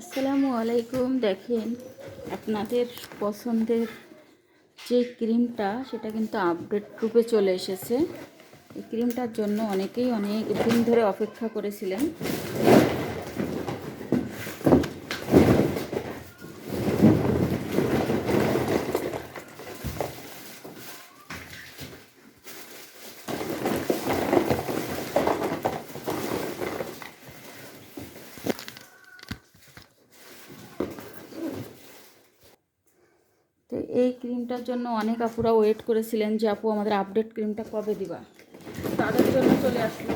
আসসালামু আলাইকুম। দেখেন, আপনাদের পছন্দের যে ক্রিমটা, সেটা কিন্তু আপডেট রূপে চলে এসেছে। এই ক্রিমটার জন্য অনেকেই অনেক দিন ধরে অপেক্ষা করেছিলেন। এই ক্রিমটার জন্য অনেক আপুরা ওয়েট করেছিলেন যে আপু আমাদের আপডেট ক্রিমটা কবে দিবা? তাদের জন্য চলে আসলো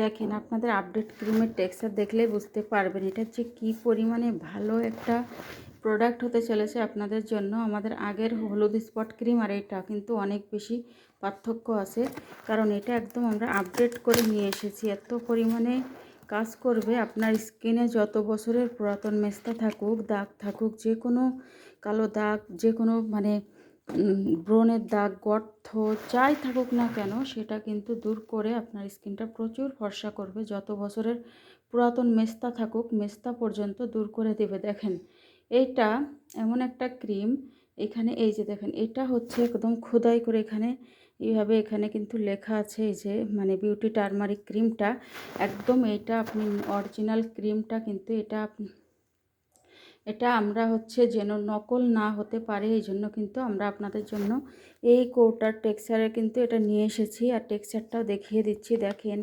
দেখেন আপনাদের আপডেট ক্রিমের টেক্সচার দেখলেই বুঝতে পারবেন। এটা যে কী পরিমাণে ভালো একটা প্রোডাক্ট হতে চলেছে আপনাদের জন্য। আমাদের আগের হলুদ স্পট ক্রিম আর এটা কিন্তু অনেক বেশি পার্থক্য আছে। কারণ এটা একদম আমরা আপডেট করে নিয়ে এসেছি। এত পরিমাণে কাজ করবে আপনার স্কিনে যত বছরের পুরাতন মেস্তা থাকুক, দাগ থাকুক যে কোনো কালো দাগ যে কোনো মানে ব্রণের দাগ গর্থ যাই থাকুক না কেন, সেটা কিন্তু দূর করে আপনার স্কিনটা প্রচুর ফর্সা করবে। যত বছরের পুরাতন মেস্তা থাকুক, মেস্তা পর্যন্ত দূর করে দেবে। দেখেন, এটা এমন একটা ক্রিম, এখানে এই যে দেখেন, এটা হচ্ছে একদম খোদাই করে এখানে, এইভাবে এখানে কিন্তু লেখা আছে এই যে মানে বিউটি টার্মারিক ক্রিমটা। একদম এইটা আপনি অরিজিনাল ক্রিমটা কিন্তু এটা এটা আমরা হচ্ছে যেন নকল না হতে পারে, এই জন্য কিন্তু আমরা আপনাদের জন্য এই কৌটার টেক্সচারে কিন্তু এটা নিয়ে এসেছি। আর টেক্সচারটাও দেখিয়ে দিচ্ছি, দেখেন।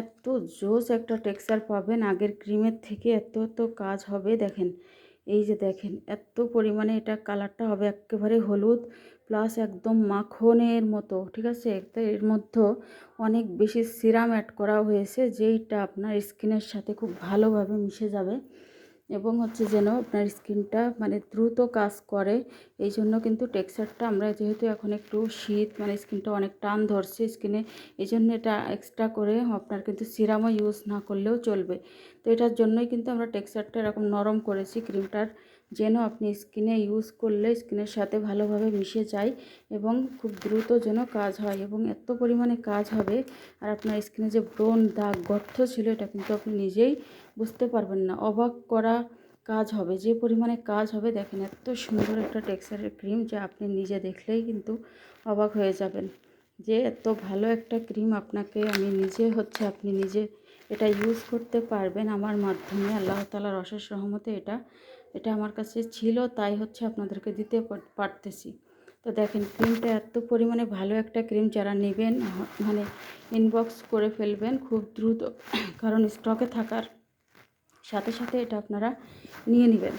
এত জোস একটা টেক্সচার পাবেন, আগের ক্রিমের থেকে এত এত কাজ হবে, দেখেন। এই যে দেখেন, এত পরিমাণে এটা কালারটা হবে, একেবারে হলুদ, প্লাস একদম মাখনের মতো, ঠিক আছে? এর মধ্যে অনেক বেশি সিরাম অ্যাড করা হয়েছে, যেইটা আপনার স্কিনের সাথে খুব ভালোভাবে মিশে যাবে। এবং হচ্ছে যেন আপনার স্কিনটা মানে দ্রুত কাজ করে। এই জন্য কিন্তু টেক্সচারটা আমরা যেহেতু এখন একটু শীত মানে স্কিনটা অনেক টান ধরছে স্কিনে এই জন্য এটা এক্সট্রা করে আপনার কিন্তু সিরামও ইউজ না করলেও চলবে। তো এটার জন্যই কিন্তু আমরা টেক্সচারটা এরকম নরম করেছি, ক্রিমটার, যেন আপনি স্কিনে ইউজ করলে স্কিনের সাথে ভালোভাবে মিশে যায় এবং খুব দ্রুত যেন কাজ হয় এবং এত পরিমাণে কাজ হবে। আর আপনার স্কিনে যে ব্রণ দাগ, গর্ত ছিল এটা কিন্তু আপনি নিজেই বুঝতে পারবেন না। অবাক করা কাজ হবে। যে পরিমাণে কাজ হবে, দেখেন এত সুন্দর একটা টেক্সচারের ক্রিম যে আপনি নিজে দেখলেই কিন্তু অবাক হয়ে যাবেন। যে এত ভালো একটা ক্রিম আপনাকে, আমি নিজে হচ্ছে, আপনি নিজে এটা ইউজ করতে পারবেন। আমার মাধ্যমে আল্লাহ তালার অশেষ রহমতে এটা এটা আমার কাছে ছিল, তাই হচ্ছে আপনাদেরকে দিতে পারতেছি। তো দেখেন ক্রিমটা এত পরিমাণে ভালো একটা ক্রিম যারা নেবেন মানে ইনবক্স করে ফেলবেন, খুব দ্রুত, কারণ স্টকে থাকার সাথে সাথে এটা আপনারা নিয়ে নেবেন।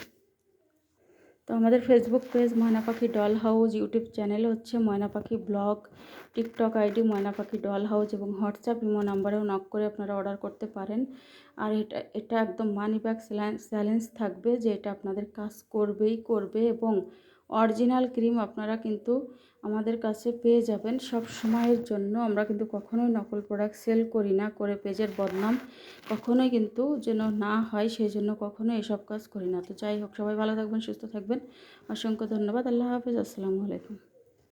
তো আমাদের ফেসবুক পেজ ময়না পাখি ডল হাউস ইউটিউব চ্যানেল হচ্ছে ময়না পাখি ব্লগ টিকটক আইডি ময়না পাখি ডল হাউস এবং হোয়াটসঅ্যাপ ইমো নাম্বারেও নক করে আপনারা অর্ডার করতে পারেন। আর এটা এটা একদম মানি ব্যাগ চ্যালেঞ্জ থাকবে যে এটা আপনাদের কাজ করবেই করবে এবং অরিজিনাল ক্রিম আপনারা কিন্তু আমাদের কাছে পেয়ে যাবেন। সব সময়ের জন্য আমরা কিন্তু কখনোই নকল প্রোডাক্ট সেল করি না, করে পেজের বদনাম কখনোই কিন্তু যেন না হয়, সেই জন্য কখনোই এসব কাজ করি না। তো যাই হোক, সবাই ভালো থাকবেন, সুস্থ থাকবেন। অসংখ্য ধন্যবাদ। আল্লাহ হাফিজ। আসসালামু আলাইকুম।